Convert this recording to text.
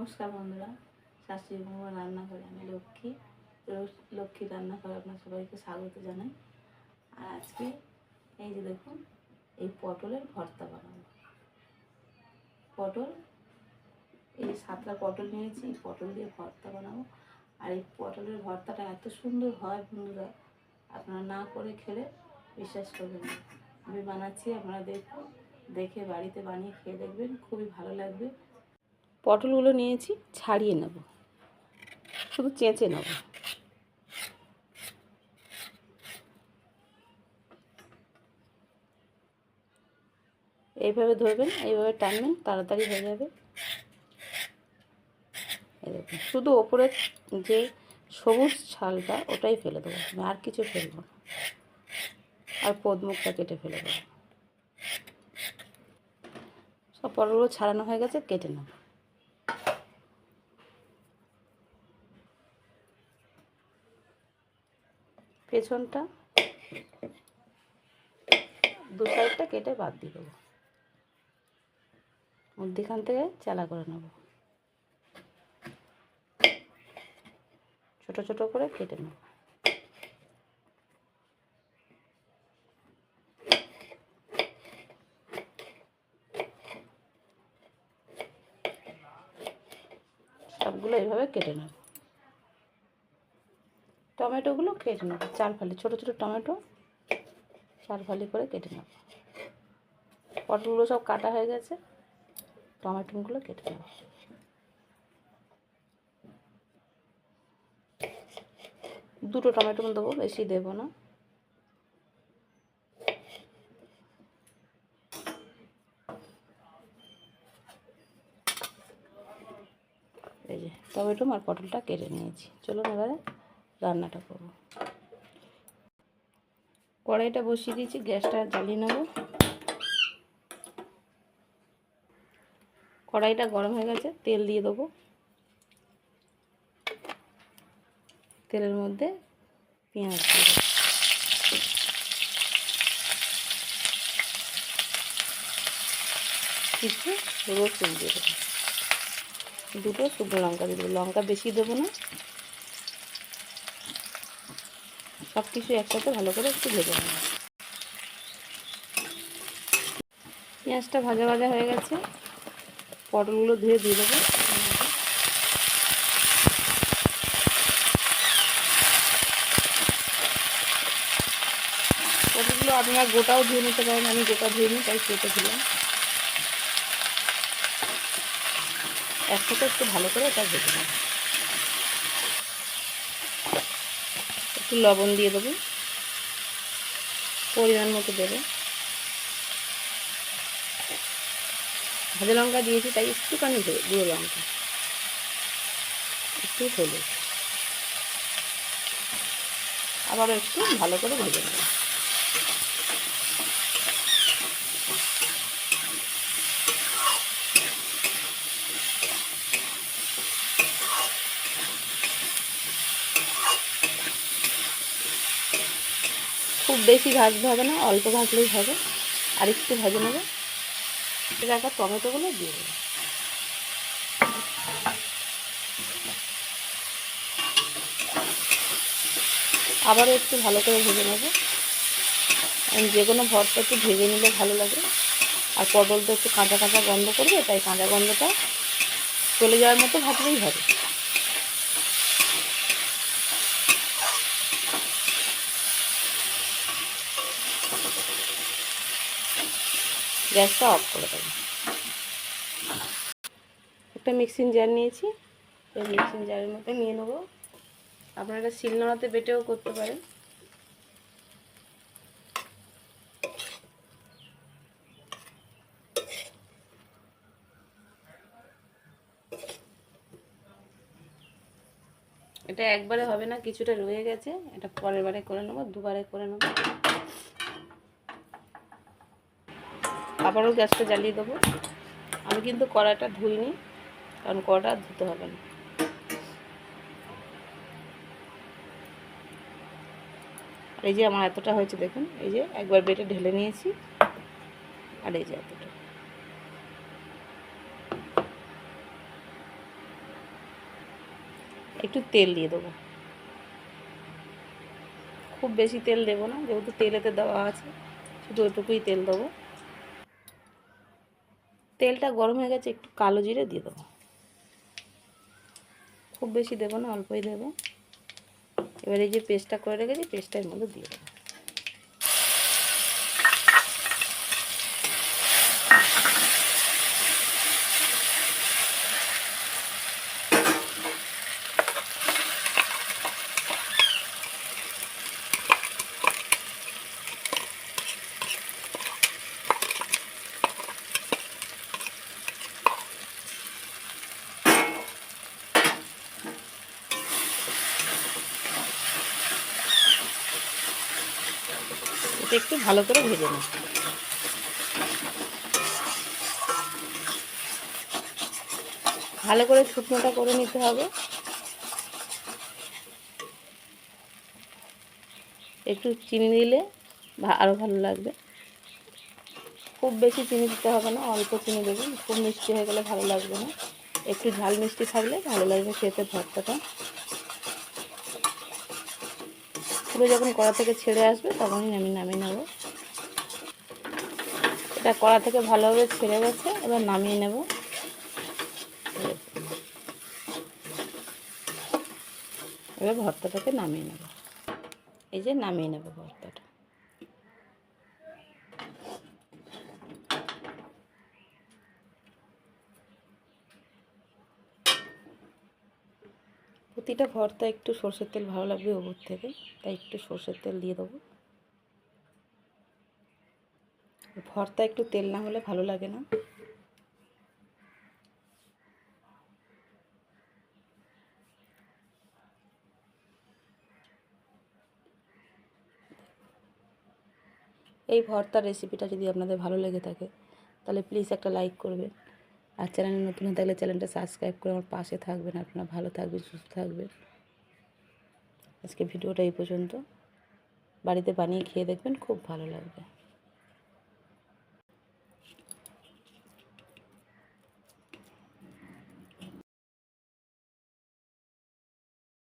নমস্কার বন্ধুরা, শাশুড়ি বৌমা রান্না করে আমি লক্ষ্মী। লক্ষ্মী রান্না করে আপনার সবাইকে স্বাগত জানাই। আর আজকে এই যে দেখুন, এই পটলের ভর্তা বানাবো। পটল, এই সাতটা পটল নিয়েছি, এই পটল দিয়ে ভর্তা বানাবো। আর এই পটলের ভর্তাটা এত সুন্দর হয় বন্ধুরা, আপনারা না করে খেলে বিশ্বাস করবেন আমি বানাচ্ছি, আপনারা দেখুন, দেখে বাড়িতে বানিয়ে খেয়ে দেখবেন, খুবই ভালো লাগবে। পটলগুলো নিয়েছি, ছাড়িয়ে নেব। শুধু চেঁচে নেব। এইভাবে ধরবেন, এইভাবে টানবেন, তাড়াতাড়ি হয়ে যাবে। দেখুন, শুধু ওপরের যে সবুজ ছালটা, ওটাই ফেলে দেবো আর কিছু ফেলব না। আর পদ্মুখটা কেটে ফেলে দেবো। সব পটলগুলো ছাড়ানো হয়ে গেছে, কেটে নেব। পেছনটা দু সাইডটা কেটে বাদ দিয়ে দেবো। মধ্যিখান থেকে চালা করে নেব। ছোট ছোট করে কেটে নেব। সবগুলো এইভাবে কেটে নেব। টমেটোগুলো কেটে নেব, চার ফালি, ছোটো ছোটো টমেটো চার ফালি করে কেটে নেব। পটলগুলো সব কাটা হয়ে গেছে, টমেটোগুলো কেটে নেব। দুটো টমেটো দেবো, বেশি দেবো না। এই যে টমেটো আর পটলটা কেটে নিয়েছি। চলুন এবারে রান্নাটা করব। কড়াইটা বসিয়ে দিয়েছি, গ্যাসটা জ্বালিয়ে নেব। কড়াইটা গরম হয়ে গেছে, তেল দিয়ে দেবো। তেলের মধ্যে পেঁয়াজ দিয়ে দেবো। কিছু রসুন দিয়ে দেবো। দুটো শুকনো লঙ্কা দিয়ে দেবো। লঙ্কা বেশি দেবো না। সব কিছু একসাথে ভালো করে একটু ভেজে নেব। পেঁয়াজটা ভাজা ভাজা হয়ে গেছে। পটলগুলো ধুয়ে দিয়ে দেবো। পটলগুলো আপনারা গোটাও ধুয়ে নিতে পারেন, আমি গোটা ধুয়ে নিই, তাই কেটে দিলাম। একসাথে একটু ভালো করে এটা ভেজে নেব। একটু লবণ দিয়ে দেবো। পরিমাণ মতো দেবো। ভাজা লঙ্কা দিয়েছি, তাই একটুখানি গুঁড়ো লঙ্কা। একটু হলুদ। আবারও একটু ভালো করে ভেজে নেব। বেশি ভাজতে হবে না, অল্প ভাজলেই হবে। আর একটু ভেজে নেবে। রাখা টমেটোগুলো দিয়ে দেবো। আবারও একটু ভালো করে ভেজে নেব। যে কোনো ভরটা একটু ভেজে নিলে ভালো লাগে। আর পটল তো একটু কাঁচা কাঁচা গন্ধ করবে, তাই কাঁচা গন্ধটা চলে যাওয়ার মতো ভাজলেই হবে। গ্যাসটা অফ করে দেবো। একটা মিক্সিং জার নিয়েছি। এই মিক্সিং জারের মধ্যে নিয়ে নেব। আপনারা শিলনোড়াতে বেটেও করতে পারেন। এটা একবারে হবে না, কিছুটা রয়ে গেছে। এটা পরের বারে করে নেব, দুবারে করে নেব। আবারও গ্যাসটা জ্বালিয়ে দেবো। আমি কিন্তু কড়াটা ধুইনি, কারণ কড়াটা ধুতে হবে না। এই যে আমার এতটা হয়েছে দেখুন, এই যে একবার বেটে ঢেলে নিয়েছি, আর এই যে এতটা। একটু তেল দিয়ে দেবো। খুব বেশি তেল দেবো না, যেহেতু তেলেতে দেওয়া আছে, শুধু ওইটুকুই তেল দেবো। তেলটা গরম হয়ে গেছে, একটু কালো জিরে দিয়ে দেবো। খুব বেশি দেবো না, অল্পই দেবো। এবার এই যে পেস্টটা করে রেখেছি, পেস্টটার মধ্যে দিয়ে দেবো। এটা একটু ভালো করে ভেজে নেব। ভালো করে শুকনোটা করে নিতে হবে। একটু চিনি দিলে আরও ভালো লাগবে। খুব বেশি চিনি দিতে হবে না, অল্প চিনি দেবেন, খুব মিষ্টি হয়ে গেলে ভালো লাগবে না। একটু ঝাল মিষ্টি থাকলে ভালো লাগবে খেতে ভর্তাটা পুরো যখন কড়া থেকে ছেড়ে আসবে, তখনই আমি নামিয়ে নেব। এটা কড়া থেকে ভালোভাবে ছেড়ে গেছে, এবার নামিয়ে নেব। এবার ভর্তাটাকে নামিয়ে নেব। এই যে নামিয়ে নেব ভর্তাটা। প্রতিটা ভর্তা একটু সর্ষের তেল ভালো লাগবে ওপর থেকে, তাই একটু সর্ষের তেল দিয়ে দেবো। ভর্তা একটু তেল না হলে ভালো লাগে না। এই ভর্তার রেসিপিটা যদি আপনাদের ভালো লেগে থাকে, তাহলে প্লিজ একটা লাইক করবেন। আর চ্যানেলে নতুন হয়ে থাকলে চ্যানেলটা সাবস্ক্রাইব করে আমার পাশে থাকবেন। আপনারা ভালো থাকবেন, সুস্থ থাকবেন। আজকে ভিডিওটা এই পর্যন্ত। বাড়িতে বানিয়ে খেয়ে দেখবেন, খুব ভালো লাগবে।